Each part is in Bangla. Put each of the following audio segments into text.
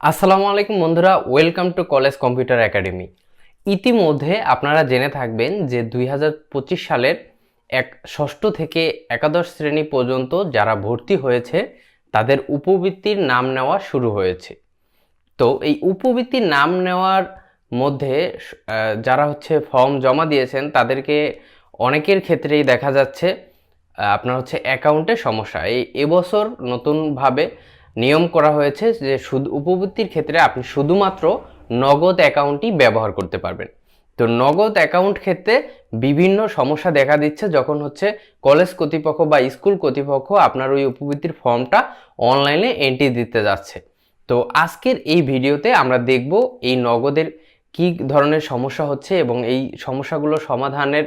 আসসালামু আলাইকুম বন্ধুরা welcome to college computer academy ইতিমধ্যে আপনারা জেনে থাকবেন যে দুই হাজার পঁচিশ সালের এক ষষ্ঠ থেকে একাদশ শ্রেণি পর্যন্ত যারা ভর্তি হয়েছে, তাদের উপবৃত্তির নাম নেওয়া শুরু হয়েছে। তো এই উপবৃত্তির নাম নেওয়ার মধ্যে যারা হচ্ছে ফর্ম জমা দিয়েছেন, তাদেরকে অনেকের ক্ষেত্রেই দেখা যাচ্ছে আপনার হচ্ছে অ্যাকাউন্টে সমস্যা। এই এবছর নতুনভাবে নিয়ম করা হয়েছে যে শুধু উপবৃত্তির ক্ষেত্রে আপনি শুধুমাত্র নগদ অ্যাকাউন্টই ব্যবহার করতে পারবেন। তো নগদ অ্যাকাউন্ট ক্ষেত্রে বিভিন্ন সমস্যা দেখা দিচ্ছে যখন হচ্ছে কলেজ কর্তৃপক্ষ বা স্কুল কর্তৃপক্ষ আপনার ওই উপবৃত্তির ফর্মটা অনলাইনে এন্ট্রি দিতে যাচ্ছে। তো আজকের এই ভিডিওতে আমরা দেখব এই নগদের কি ধরনের সমস্যা হচ্ছে এবং এই সমস্যাগুলো সমাধানের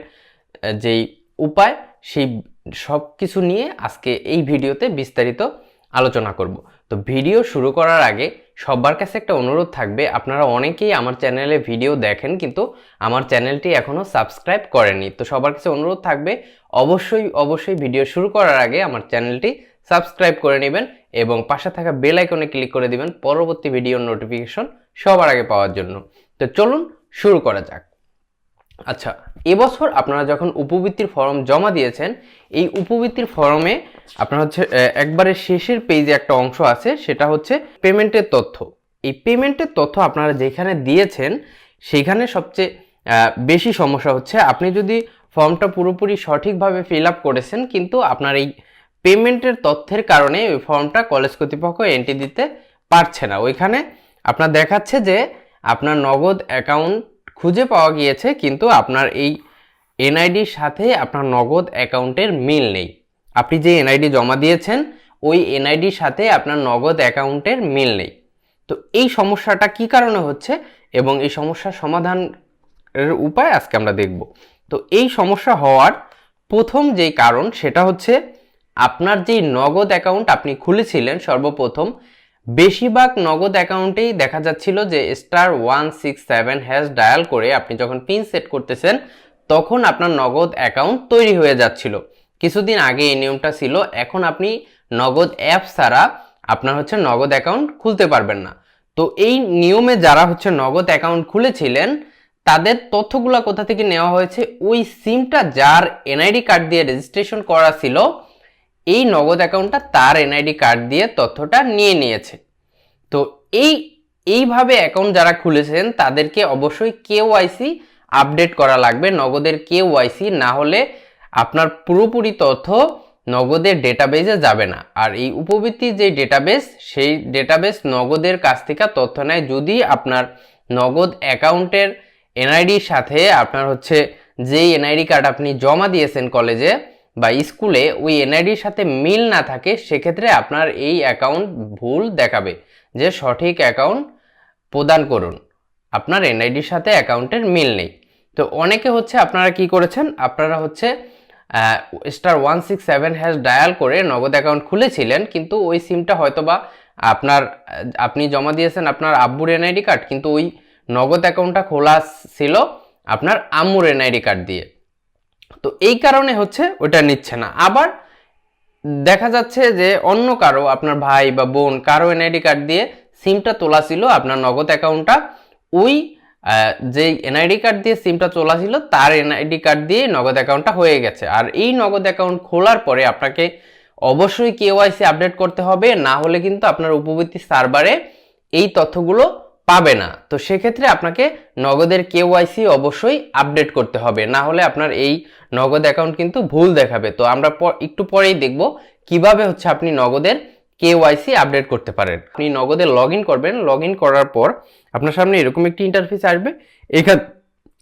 যেই উপায়, সেই সব কিছু নিয়ে আজকে এই ভিডিওতে বিস্তারিত আলোচনা করব। তো ভিডিও শুরু করার আগে সবার কাছে একটা অনুরোধ থাকবে, আপনারা অনেকেই আমার চ্যানেলে ভিডিও দেখেন কিন্তু আমার চ্যানেলটি এখনও সাবস্ক্রাইব করেনি তো সবার কাছে অনুরোধ থাকবে, অবশ্যই অবশ্যই ভিডিও শুরু করার আগে আমার চ্যানেলটি সাবস্ক্রাইব করে নেবেন এবং পাশে থাকা বেল আইকনে ক্লিক করে দিবেন পরবর্তী ভিডিওর নোটিফিকেশন সবার আগে পাওয়ার জন্য। তো চলুন শুরু করা যাক। আচ্ছা এবছর আপনারা যখন উপবৃত্তির ফর্ম জমা দিয়েছেন, এই উপবৃত্তির ফর্মে আপনার হচ্ছে একবারে শেষের পেজে একটা অংশ আছে, সেটা হচ্ছে পেমেন্টের তথ্য। এই পেমেন্টের তথ্য আপনারা যেখানে দিয়েছেন সেইখানে সবচেয়ে বেশি সমস্যা হচ্ছে, আপনি যদি ফর্মটা পুরোপুরি সঠিকভাবে ফিল আপ করেছেন, কিন্তু আপনার এই পেমেন্টের তথ্যের কারণে ওই ফর্মটা কলেজ কর্তৃপক্ষ এন্ট্রি দিতে পারছে না। ওইখানে আপনার দেখাচ্ছে যে, আপনার নগদ অ্যাকাউন্ট খুঁজে পাওয়া গিয়েছে, কিন্তু আপনার এই এনআইডির সাথে আপনার নগদ অ্যাকাউন্টের মিল নেই। আপনি যে এনআইডি জমা দিয়েছেন, ওই এনআইডির সাথে আপনার নগদ অ্যাকাউন্টের মিল নেই। তো এই সমস্যাটা কি কারণে হচ্ছে এবং এই সমস্যার সমাধানের উপায় আজকে আমরা দেখব। তো এই সমস্যা হওয়ার প্রথম যেই কারণ, সেটা হচ্ছে আপনার যেই নগদ অ্যাকাউন্ট আপনি খুলেছিলেন, সর্বপ্রথম বেশিরভাগ নগদ অ্যাকাউন্টেই দেখা যাচ্ছিল যে star one six seven hash dial করে আপনি যখন পিন সেট করতেছেন, তখন আপনার নগদ অ্যাকাউন্ট তৈরি হয়ে যাচ্ছিল। কিছুদিন আগে এই নিয়মটা ছিল, এখন আপনি নগদ অ্যাপ ছাড়া আপনার হচ্ছে নগদ অ্যাকাউন্ট খুলতে পারবেন না। তো এই নিয়মে যারা হচ্ছে নগদ অ্যাকাউন্ট খুলেছিলেন, তাদের তথ্যগুলো কোথা থেকে নেওয়া হয়েছে? ওই সিমটা যার এনআইডি কার্ড দিয়ে রেজিস্ট্রেশন করা ছিল এই নগদ অ্যাকাউন্টটা তার এনআইডি কার্ড দিয়ে তথ্যটা নিয়ে নিয়েছে। তো এই, এইভাবে অ্যাকাউন্ট যারা খুলেছেন, তাদেরকে অবশ্যই কেওয়াইসি আপডেট করা লাগবে। নগদের কেওয়াইসি না হলে আপনার পুরোপুরি তথ্য নগদের ডেটাবেজে যাবে না। আর এই উপবৃত্তির যে ডেটাবেস সেই ডেটাবেস নগদের কাছ থেকে তথ্য নেয়। যদি আপনার নগদ অ্যাকাউন্টের এনআইডির সাথে আপনার হচ্ছে যেই এনআইডি কার্ড আপনি জমা দিয়েছেন কলেজে বা স্কুলে ওই এনআইডির সাথে মিল না থাকে, সেক্ষেত্রে আপনার এই অ্যাকাউন্ট ভুল দেখাবে। যে সঠিক অ্যাকাউন্ট প্রদান করুন। আপনার এনআইডির সাথে অ্যাকাউন্টের মিল নেই। তো অনেকে হচ্ছে আপনারা কি করেছেন? আপনারা হচ্ছে star one six seven hash dial করে নগদ অ্যাকাউন্ট খুলেছিলেন, কিন্তু ওই সিমটা হয়তোবা আপনার, আপনি জমা দিয়েছেন আপনার আব্বুর এনআইডি কার্ড কিন্তু ওই নগদ অ্যাকাউন্টটা খোলা ছিল আপনার আম্মুর এনআইডি কার্ড দিয়ে। তো এই কারণে হচ্ছে ওটা নিচ্ছে না। আবার দেখা যাচ্ছে যে অন্য কারও, আপনার ভাই বা বোন, কারও এনআইডি কার্ড দিয়ে সিমটা তোলা ছিল আপনার নগদ অ্যাকাউন্টটা। ওই যে এনআইডি কার্ড দিয়ে সিমটা তোলা ছিল, তার এনআইডি কার্ড দিয়ে নগদ অ্যাকাউন্টটা হয়ে গেছে। আর এই নগদ অ্যাকাউন্ট খোলার পরে আপনাকে অবশ্যই কেওয়াইসি আপডেট করতে হবে, না হলে কিন্তু আপনার উপবৃত্তি সার্ভারে এই তথ্যগুলো পাবে না। তো সেক্ষেত্রে আপনাকে নগদের কেওয়াইসি অবশ্যই আপডেট করতে হবে। না হলে আপনার এই নগদ অ্যাকাউন্ট কিন্তু ভুল দেখাবে। তো আমরা একটু পরেই দেখব কীভাবে হচ্ছে আপনি নগদের কেওয়াইসি আপডেট করতে পারেন। আপনি নগদে লগ করবেন। লগ করার পর আপনার সামনে এরকম একটি ইন্টারফেস আসবে। এখান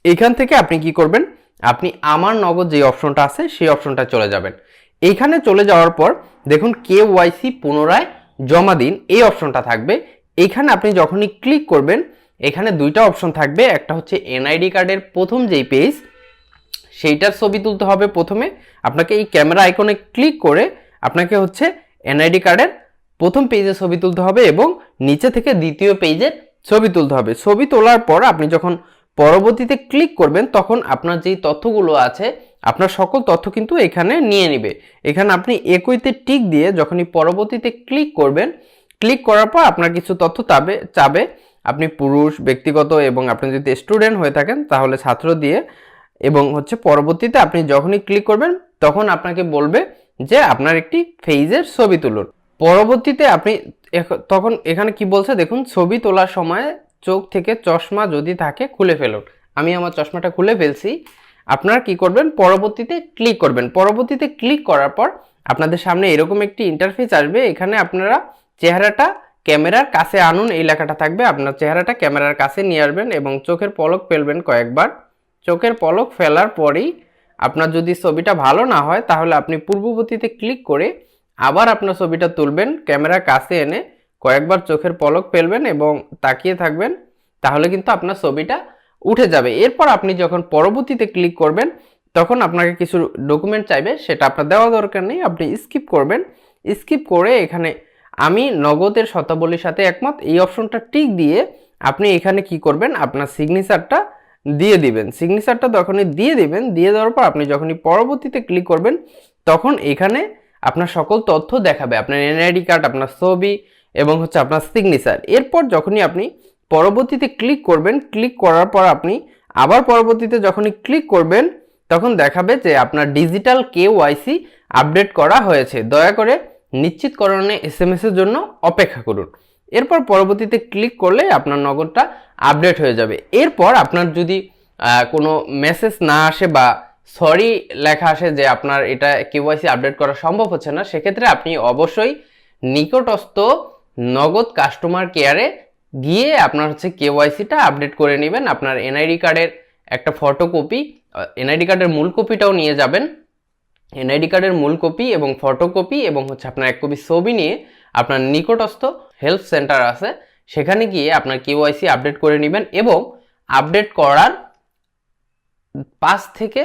এখান থেকে আপনি কি করবেন? আপনি আমার নগদ যে অপশনটা আছে, সেই অপশনটা চলে যাবেন। এইখানে চলে যাওয়ার পর দেখুন কে ওয়াইসি পুনরায় জমা দিন। এই অপশনটা থাকবে এইখানে আপনি যখনই ক্লিক করবেন, এখানে দুইটা অপশন থাকবে। একটা হচ্ছে এনআইডি কার্ডের প্রথম যেই পেজ সেইটার ছবি তুলতে হবে প্রথমে। আপনাকে এই ক্যামেরা আইকনে ক্লিক করে আপনাকে হচ্ছে এনআইডি কার্ডের প্রথম পেজে ছবি তুলতে হবে এবং নিচে থেকে দ্বিতীয় পেজের ছবি তুলতে হবে। ছবি তোলার পর আপনি যখন পরবর্তীতে ক্লিক করবেন, তখন আপনার যেই তথ্যগুলো আছে, আপনার সকল তথ্য কিন্তু এখানে নিয়ে নিবে। এখানে আপনি একইতে টিক দিয়ে যখনই পরবর্তীতে ক্লিক করবেন ক্লিক করার পর আপনার কিছু তথ্য চাবে চাবে। আপনি পুরুষ, ব্যক্তিগত এবং আপনি যদি স্টুডেন্ট হয়ে থাকেন, তাহলে ছাত্র দিয়ে এবং হচ্ছে পরবর্তীতে আপনি যখনই ক্লিক করবেন, তখন আপনাকে বলবে যে আপনার একটি ফেইজের ছবি তুলুন। পরবর্তীতে আপনি তখন এখানে কি বলছে দেখুন, ছবি তোলার সময় চোখ থেকে চশমা যদি থাকে, খুলে ফেলুন। আমি আমার চশমাটা খুলে ফেলছি। আপনারা কি করবেন, পরবর্তীতে ক্লিক করবেন। পরবর্তীতে ক্লিক করার পর আপনাদের সামনে এরকম একটি ইন্টারফেস আসবে। এখানে আপনারা চেহারাটা ক্যামেরার কাছে আনুন, এই লেখাটা থাকবে আপনার চেহারাটা ক্যামেরার কাছে নিয়ে আসবেন এবং চোখের পলক ফেলবেন কয়েকবার। চোখের পলক ফেলার পরেই আপনার যদি ছবিটা ভালো না হয়, তাহলে আপনি পূর্ববর্তীতে ক্লিক করে আবার আপনার ছবিটা তুলবেন, ক্যামেরার কাছে এনে কয়েকবার চোখের পলক ফেলবেন এবং তাকিয়ে থাকবেন, তাহলে কিন্তু আপনার ছবিটা উঠে যাবে। এরপর আপনি যখন পরবর্তীতে ক্লিক করবেন, তখন আপনাকে কিছু ডকুমেন্ট চাইবে, সেটা আপনার দেওয়া দরকার নেই, আপনি স্কিপ করবেন। স্কিপ করে এখানে আমি নগদের শতাবলীর সাথে একমত। এই অপশনটা টিক দিয়ে আপনি এখানে কি করবেন? আপনার সিগনেচারটা দিয়ে দিবেন। সিগনেচারটা যখনই দিয়ে দিবেন, দিয়ে দেওয়ার পর আপনি যখনই পরবর্তীতে ক্লিক করবেন, তখন এখানে আপনার সকল তথ্য দেখাবে। আপনার এনআইডি কার্ড আপনার ছবি এবং হচ্ছে আপনার সিগনেচার এরপর যখনই আপনি পরবর্তীতে ক্লিক করবেন ক্লিক করার পর আপনি আবার পরবর্তীতে যখনই ক্লিক করবেন, তখন দেখাবে যে আপনার ডিজিটাল কেওয়াইসি আপডেট করা হয়েছে। দয়া করে নিশ্চিতকরণে এস এম এসের জন্য অপেক্ষা করুন। এরপর পরবর্তীতে ক্লিক করলে আপনার নগদটা আপডেট হয়ে যাবে। এরপর আপনার যদি কোনো মেসেজ না আসে বা সরি লেখা আসে যে আপনার এটা কেওয়াইসি আপডেট করা সম্ভব হচ্ছে না, সেক্ষেত্রে আপনি অবশ্যই নিকটস্থ নগদ কাস্টমার কেয়ারে গিয়ে আপনার হচ্ছে কেওয়াইসিটা আপডেট করে নেবেন। আপনার এনআইডি কার্ডের একটা ফটোকপি এনআইডি কার্ডের মূল কপিটাও নিয়ে যাবেন। এনআইডি কার্ডের মূল কপি এবং ফটোকপি এবং হচ্ছে আপনার এক কপি ছবি নিয়ে আপনার নিকটস্থ হেল্প সেন্টার আছে। সেখানে গিয়ে আপনার কেওয়াইসি আপডেট করে নেবেন এবং আপডেট করার পাঁচ থেকে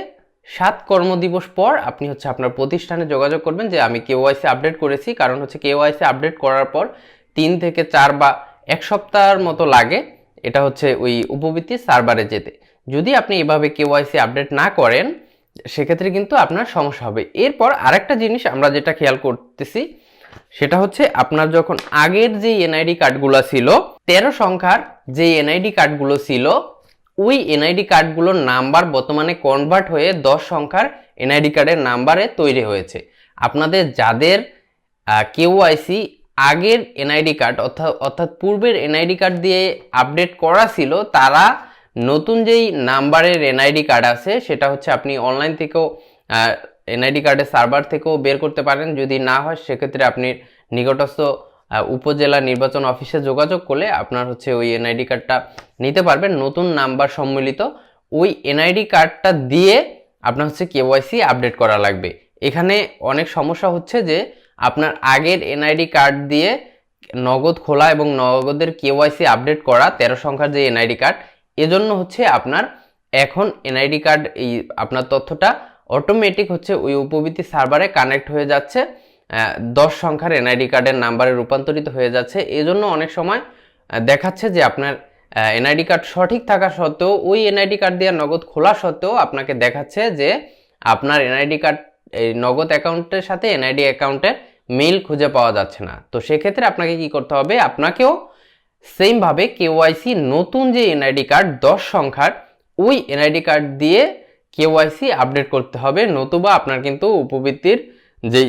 সাত কর্মদিবস পর আপনি হচ্ছে আপনার প্রতিষ্ঠানে যোগাযোগ করবেন যে আমি কেওয়াইসি আপডেট করেছি। কারণ হচ্ছে কেওয়াইসি আপডেট করার পর তিন থেকে চার বা এক সপ্তাহের মতো লাগে এটা হচ্ছে ওই উপবৃত্তি সার্ভারে যেতে। যদি আপনি এভাবে কেওয়াইসি আপডেট না করেন সেক্ষেত্রে কিন্তু আপনার সমস্যা হবে। এরপর আরেকটা জিনিস আমরা যেটা খেয়াল করতেছি, সেটা হচ্ছে আপনার যখন আগের যে এনআইডি কার্ডগুলো ছিল, তেরো সংখ্যার যে এনআইডি কার্ডগুলো ছিল, ওই এনআইডি কার্ডগুলোর নাম্বার বর্তমানে কনভার্ট হয়ে দশ সংখ্যার এনআইডি কার্ডের নাম্বারে তৈরি হয়েছে। আপনাদের যাদের কেওয়াইসি আগের এনআইডি কার্ড অর্থাৎ অর্থাৎ পূর্বের এনআইডি কার্ড দিয়ে আপডেট করা ছিল, তারা নতুন যেই নাম্বারের এনআইডি কার্ড আছে, সেটা হচ্ছে আপনি অনলাইন থেকেও এনআইডি কার্ডের সার্ভার থেকেও বের করতে পারেন। যদি না হয়, সেক্ষেত্রে আপনি নিকটস্থ উপজেলা নির্বাচন অফিসে যোগাযোগ করলে আপনার হচ্ছে ওই এনআইডি কার্ডটা নিতে পারবেন। নতুন নাম্বার সম্মিলিত। ওই এনআইডি কার্ডটা দিয়ে আপনার হচ্ছে কেওয়াইসি আপডেট করা লাগবে। এখানে অনেক সমস্যা হচ্ছে যে, আপনার আগের এনআইডি কার্ড দিয়ে নগদ খোলা এবং নগদের কেওয়াইসি আপডেট করা, তেরো সংখ্যার যে এনআইডি কার্ড এজন্য হচ্ছে আপনার এখন এনআইডি কার্ড এই আপনার তথ্যটা অটোমেটিক হচ্ছে ওই উপবৃত্তি সার্ভারে কানেক্ট হয়ে যাচ্ছে। দশ সংখ্যার এনআইডি কার্ডের নাম্বারে রূপান্তরিত হয়ে যাচ্ছে। এজন্য অনেক সময় দেখাচ্ছে যে আপনার এনআইডি কার্ড সঠিক থাকা সত্ত্বেও, ওই এনআইডি কার্ড দিয়ে নগদ খোলা সত্ত্বেও আপনাকে দেখাচ্ছে যে আপনার এনআইডি কার্ড এই নগদ অ্যাকাউন্টের সাথে এনআইডি অ্যাকাউন্টের মিল খুঁজে পাওয়া যাচ্ছে না। তো সেক্ষেত্রে আপনাকে কি করতে হবে? আপনাকেও সেমভাবে কেওয়াইসি নতুন যে এনআইডি কার্ড দশ সংখ্যার, ওই এনআইডি কার্ড দিয়ে কেওয়াইসি আপডেট করতে হবে। নতুবা আপনার কিন্তু উপবৃত্তির যেই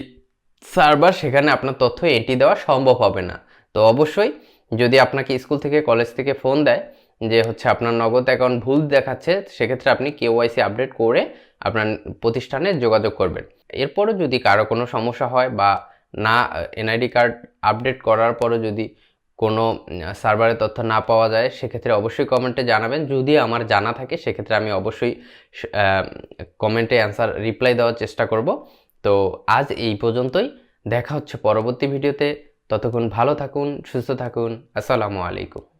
সার্ভার সেখানে আপনার তথ্য এন্ট্রি দেওয়া সম্ভব হবে না। তো অবশ্যই যদি আপনাকে স্কুল থেকে কলেজ থেকে ফোন দেয় যে হচ্ছে আপনার নগদ অ্যাকাউন্ট ভুল দেখাচ্ছে, সেক্ষেত্রে আপনি কেওয়াইসি আপডেট করে আপনার প্রতিষ্ঠানে যোগাযোগ করবেন। এরপরও যদি কারও কোনো সমস্যা হয় বা না এনআইডি কার্ড আপডেট করার পরও যদি কোনো সার্ভারের তথ্য না পাওয়া যায়, সেক্ষেত্রে অবশ্যই কমেন্টে জানাবেন। যদি আমার জানা থাকে, সেক্ষেত্রে আমি অবশ্যই কমেন্টে অ্যান্সার রিপ্লাই দেওয়ার চেষ্টা করব। তো আজ এই পর্যন্তই। দেখা হচ্ছে পরবর্তী ভিডিওতে ততক্ষণ ভালো থাকুন, সুস্থ থাকুন। আসসালামু আলাইকুম।